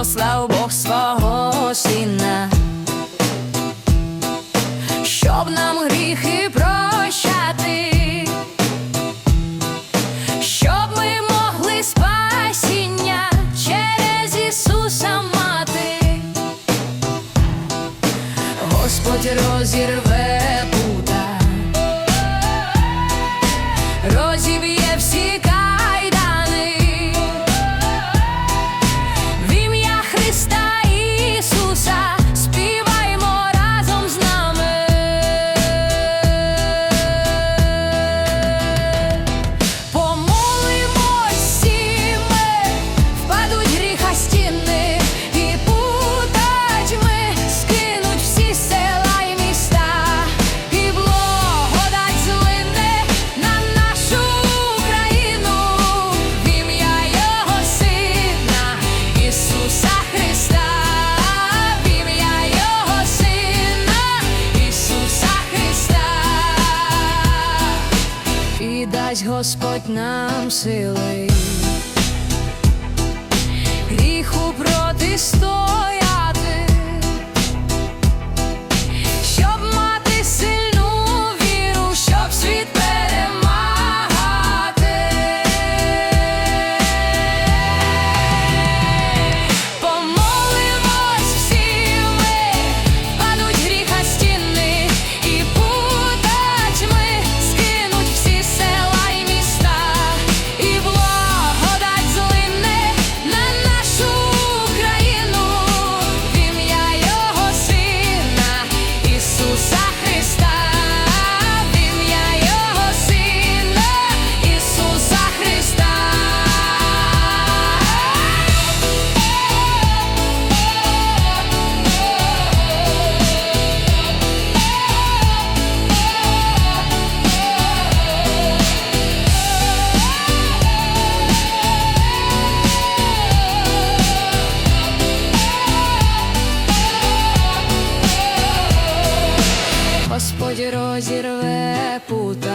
послав Бог свого Сина, щоб нам гріхи прощати, щоб ми могли спасіння через Ісуса мати, Господь розірве пута, розіб'є всі. дасть Господь нам сили, гріху протистояти sirve é puta.